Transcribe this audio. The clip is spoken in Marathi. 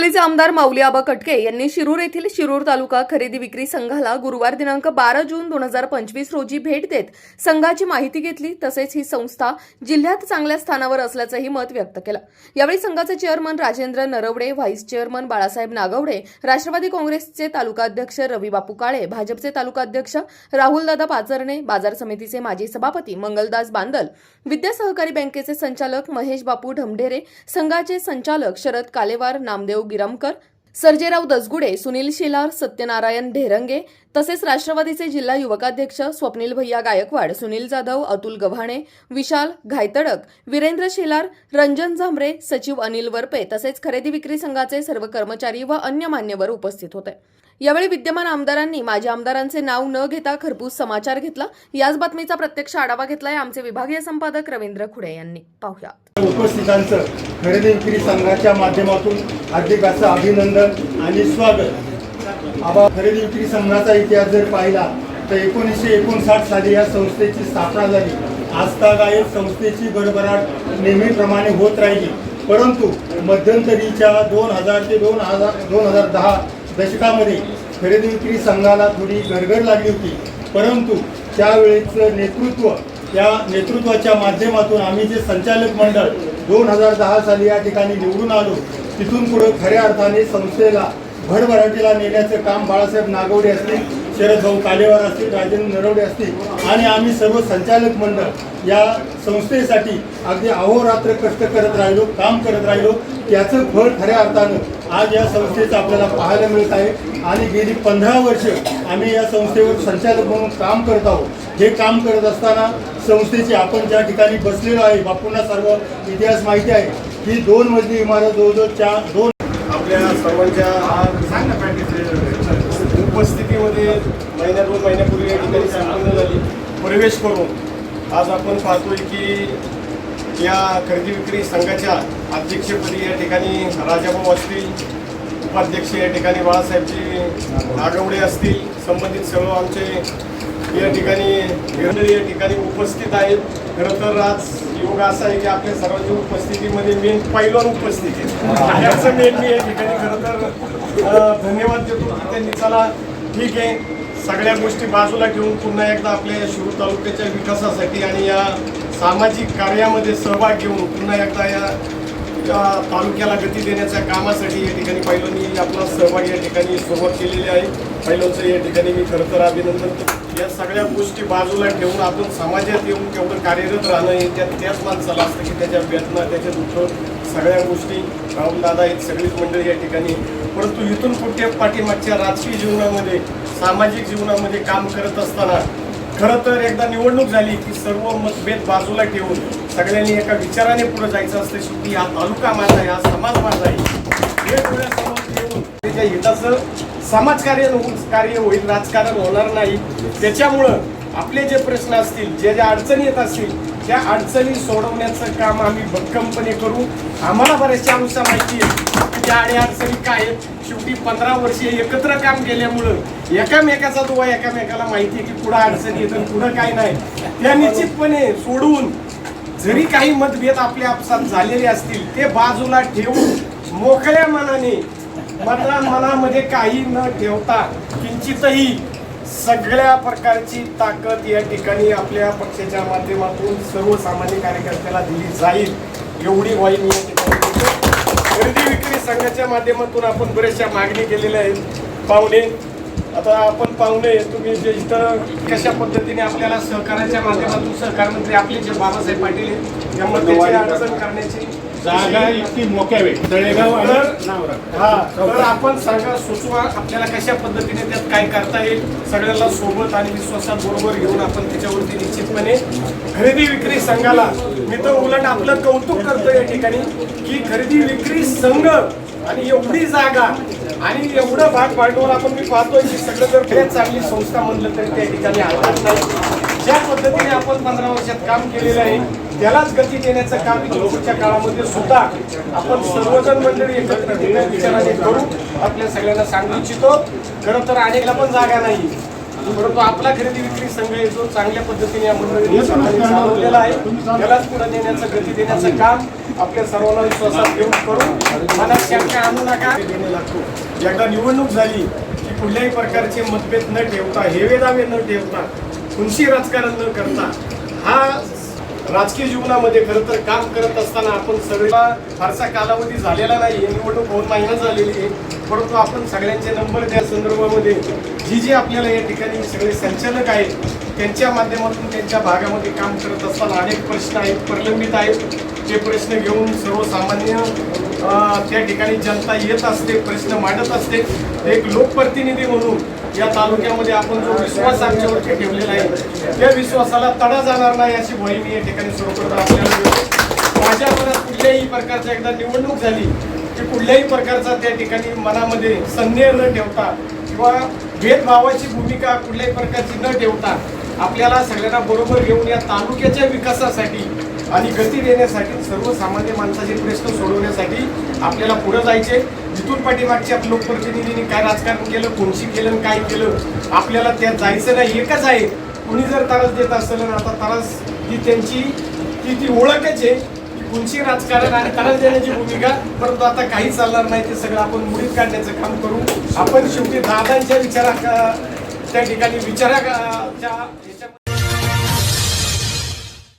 शिवसेनेचे आमदार माऊली आबा कटके यांनी शिरूर येथील शिरूर तालुका खरेदी विक्री संघाला गुरुवार दिनांक बारा जून दोन हजार पंचवीस रोजी भेट देत संघाची माहिती घेतली. तसेच ही संस्था जिल्ह्यात चांगल्या स्थानावर असल्याचंही मत व्यक्त केलं. यावेळी संघाचे chairman Rajendra Narwade vice chairman Balasaheb Nagwade Rashtrawadi काँग्रेसचे तालुकाध्यक्ष रवी बापू काळे भाजपचे तालुकाध्यक्ष राहुलदादा पाचरणे बाजार समितीचे माजी सभापती मंगलदास बांदल विद्या सहकारी बँकेचे संचालक महेश बापू ढमढेरे संघाचे संचालक शरद कालेवार नामदेव बिरमकर सर्जेराव दसगुडे सुनील शेलार सत्यनारायण ढेरंगे तसेच राष्ट्रवादीचे जिल्हा युवकाध्यक्ष स्वप्नील भैया गायकवाड सुनील जाधव अतुल गव्हाणे विशाल घायतडक वीरेंद्र शेलार रंजन झांबरे सचिव अनिल वरपे तसेच खरेदी विक्री संघाचे सर्व कर्मचारी व अन्य मान्यवर उपस्थित होते. यावेळी विद्यमान आमदारांनी माझ्या आमदारांचे नाव न घेता खरपूस समाचार घेतला. याच बातमीचा प्रत्यक्ष आढावा घेतलाय आमचे विभागीय संपादक रवींद्र खुडे यांनी. पाहुया. उपस्थितांचं खरेदी विक्री संघाच्या माध्यमातून हार्दिक असं अभिनंदन आणि स्वागत. आबा खरेदी विक्री संघाचा इतिहास जर पाहिला तर एकोणीसशे एकोणसाठ साली या संस्थेची स्थापना झाली. आजतागायत संस्थेची भरभराट नेहमीप्रमाणे होत राहिली. परंतु मध्यंतरीच्या दोन हजार ते दोन हजार दोन हजार दहा दशकामध्ये खरेदी विक्री संघाला थोडी गरगर लागली होती. परंतु त्यावेळेचं नेतृत्व या नेतृत्वाच्या माध्यमातून आम्ही जे संचालक मंडळ दोन हजार दहा साली या ठिकाणी निवडून आलो तिथून पुढे खऱ्या अर्थाने संस्थेला भरभराटीला नेण्याचं काम बाळासाहेब नागवडे असतील शरद भाऊ कालेवार असतील राजेंद्र नरवडे असतील आणि आम्ही सर्व संचालक मंडळ या संस्थेसाठी अगदी अहोरात्र कष्ट करत राहिलो काम करत राहिलो. याचं फळ खऱ्या अर्थानं आज या संस्थेचं आपल्याला पाहायला मिळत आहे. आणि गेली पंधरा वर्ष आम्ही या संस्थेवर संचालक म्हणून काम करत आहोत. हे काम करत असताना संस्थेची आपण ज्या ठिकाणी बसलेलो आहे बापूंना सर्व इतिहास माहिती आहे ही दोन मजली इमारत जवळजवळ चार दोन आपल्या सर्वांच्या उपस्थितीमध्ये महिन्या दोन महिन्यापूर्वी या ठिकाणी संपन्न झाली. प्रवेश करून आज आपण पाहतोय की या खरेदी विक्री संघाच्या अध्यक्षपदी या ठिकाणी राजाभाऊ असतील उपाध्यक्ष या ठिकाणी बाळासाहेबजी नागवडे असतील संबंधित सर्व आमचे या ठिकाणी मंडळी या ठिकाणी उपस्थित आहेत. खरं तर आज योग असा आहे की आपल्या सर्वांच्या उपस्थितीमध्ये मेन पैलवान उपस्थित आहे याचं मेन मी या ठिकाणी खरं तर धन्यवाद देतो. की त्यांनी चला ठीक आहे. सगळ्या गोष्टी बाजूला ठेवून पुन्हा एकदा आपल्या शिरूर तालुक्याच्या विकासासाठी आणि या सामाजिक कार्यामध्ये सहभाग घेऊन पुन्हा एकदा या तालुक्याला गती देण्याच्या कामासाठी या ठिकाणी पैलवानी आपला सहभाग या ठिकाणी सुरुवात केलेली आहे. पैलवानचं या ठिकाणी मी खरं तर अभिनंदन करतो. या सगळ्या गोष्टी बाजूला ठेवून आपण समाजात येऊन केवढं कार्यरत राहणं हे त्या त्याच माणसाला असतं की त्याच्या वेदना त्याच्या दुःख सगळ्या गोष्टी राहुलदादा आहेत सगळीच मंडळी या ठिकाणी. परंतु इथून कुठे पाठीमागच्या राजकीय जीवनामध्ये सामाजिक जीवनामध्ये काम करत असताना खरं तर एकदा निवडणूक झाली की सर्व मतभेद बाजूला ठेवून सगळ्यांनी एका विचाराने पुढे जायचं असते शेवटी हा तालुका माझा आहे हा समाज माझा आहे. हे डोळ्यासमोर ठेवून त्याच्या हिताचं समाजकार्य कार्य होईल राजकारण होणार नाही त्याच्यामुळं आपले जे प्रश्न असतील जे ज्या अडचणी येत असतील त्या अडचणी सोडवण्याचं काम आम्ही भक्कमपणे करू. आम्हाला बऱ्याचशा अंशा माहिती आहे. की त्या अडचणी काय आहेत शेवटी पंधरा वर्षे एकत्र काम केल्यामुळं एकामेकाचा दुवा एकामेकाला माहिती आहे की पुढं अडचणी येतं पुढं काय नाही. त्या निश्चितपणे सोडून जरी काही मतभेद आपल्या आपसात झालेले असतील ते बाजूला ठेवून मोकळ्या मनाने मना मनामध्ये काही न ठेवता किंचितही सगळ्या प्रकारची ताकद या ठिकाणी आपल्या पक्षाच्या माध्यमातून सर्वसामान्य कार्यकर्त्याला दिली जाईल एवढी वाई या ठिकाणी संघाच्या माध्यमातून आपण बऱ्याचशा मागणी केलेल्या आहेत. पाहुणे आता आपण पाहुणे तुम्ही जे इथं कशा पद्धतीने आपल्याला सहकार्याच्या माध्यमातून सहकार मंत्री आपले जे बाबासाहेब पाटील आहेत या मध्येची अडचण करण्याची जागा इतकी मोक्यावे तळेगाव हा तर आपण सांगा सुचवा आपल्याला कशा पद्धतीने त्यात काय करता येईल सगळ्यांना सोबत आणि विश्वासात बरोबर घेऊन आपण त्याच्यावरती निश्चितपणे खरेदी विक्री संघाला मी तर उलट आपलं कौतुक करतो या ठिकाणी की खरेदी विक्री संघ आणि एवढी जागा आणि एवढं भाग भांडवल आपण मी पाहतोय की सगळं जर खरंच चांगली संस्था म्हणलं तरी त्या ठिकाणी हरकत नाही. ज्या पद्धतीने आपण पंधरा वर्षात काम केलेलं आहे त्यालाच गती देण्याचं काम इथून काळामध्ये सुद्धा आपण सर्वजण मंडळी एकत्र विचाराने करू आपल्या सगळ्यांना सांगू इच्छितो. खरं तर अनेकला पण जागा नाही. परंतु आपला खरेदी विक्री संघ जो चांगल्या पद्धतीने या मंडळीने चालवलेला आहे त्यालाच पुढे नेण्याचं गती देण्याचं काम आपल्या सर्वांना विश्वासात घेऊन करू. मनात शंका आणू नका. लागतो एकदा निवडणूक झाली की कुठल्याही प्रकारचे मतभेद न ठेवता हेवे दावे न ठेवता खुनशी राजकारण न करता हा राजकीय जीवनामध्ये खरं तर काम करत असताना आपण सगळ्या फारसा कालावधी झालेला नाही निवडणूक दोन महिना झालेली आहे. परंतु आपण सगळ्यांचे नंबर त्या संदर्भामध्ये जी जी आपल्याला या ठिकाणी सगळे संचालक आहेत त्यांच्या माध्यमातून त्यांच्या भागामध्ये काम करत असताना अनेक प्रश्न आहेत प्रलंबित आहेत. ते प्रश्न घेऊन सर्वसामान्य त्या ठिकाणी जनता येत असते प्रश्न मांडत असते. एक लोकप्रतिनिधी म्हणून या तालुक्यामध्ये आपण जो विश्वास आमच्यावरती ठेवलेला आहे त्या विश्वासाला तडा जाणार नाही अशी ग्वाही मी या ठिकाणी सर्वप्रथम आपल्याला. माझ्या मनात कुठल्याही प्रकारचा एकदा निवडणूक झाली की कुठल्याही प्रकारचा त्या ठिकाणी मनामध्ये संदेह न ठेवता किंवा भेदभावाची भूमिका कुठल्याही प्रकारची न ठेवता आपल्याला सगळ्यांना बरोबर घेऊन या तालुक्याच्या विकासासाठी आणि गती देण्यासाठी सर्वसामान्य माणसाचे प्रश्न सोडवण्यासाठी आपल्याला पुढे जायचे जिथून पाठीमागच्या लोकप्रतिनिधींनी काय राजकारण केलं कोणशी केलं आणि काय केलं आपल्याला त्यात जायचं नाही एकच आहे. कुणी जर तारस देत असेल ना आता तारस ही त्यांची ती ती ओळखच आहे की कोणची राजकारण आणि त्रास देण्याची भूमिका परंतु आता काही चालणार नाही ते सगळं आपण मुडीत काढण्याचं काम करू. आपण शेवटी दादांच्या विचारा त्या ठिकाणी विचाराच्या